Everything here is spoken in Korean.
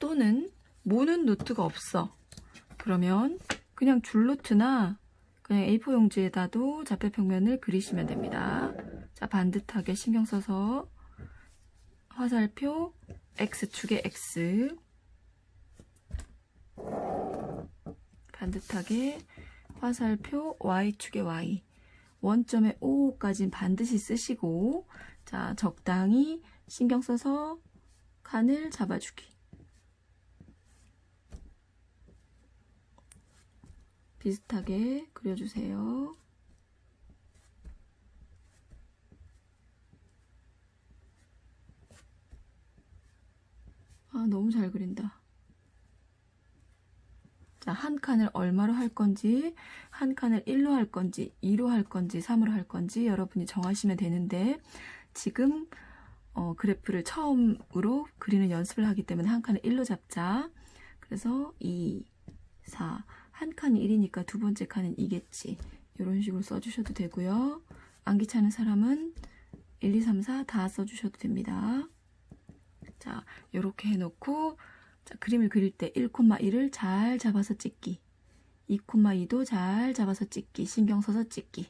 또는 모는 노트가 없어. 그러면 그냥 줄 노트나 그냥 A4 용지에다도 좌표평면을 그리시면 됩니다. 자, 반듯하게 신경 써서 화살표 X축에 X 반듯하게 화살표 Y축에 Y 원점에 O까지는 반드시 쓰시고 자 적당히 신경 써서 칸을 잡아주기 비슷하게 그려주세요. 아, 너무 잘 그린다. 자, 한 칸을 얼마로 할 건지, 한 칸을 1로 할 건지, 2로 할 건지, 3으로 할 건지 여러분이 정하시면 되는데, 지금 어, 그래프를 처음으로 그리는 연습을 하기 때문에 한 칸을 1로 잡자. 그래서 2, 4, 한 칸이 1이니까 두 번째 칸은 2겠지. 이런 식으로 써주셔도 되고요. 안 귀찮은 사람은 1, 2, 3, 4 다 써주셔도 됩니다. 자, 이렇게 해놓고 자, 그림을 그릴 때 1,1을 잘 잡아서 찍기. 2,2도 잘 잡아서 찍기. 신경 써서 찍기.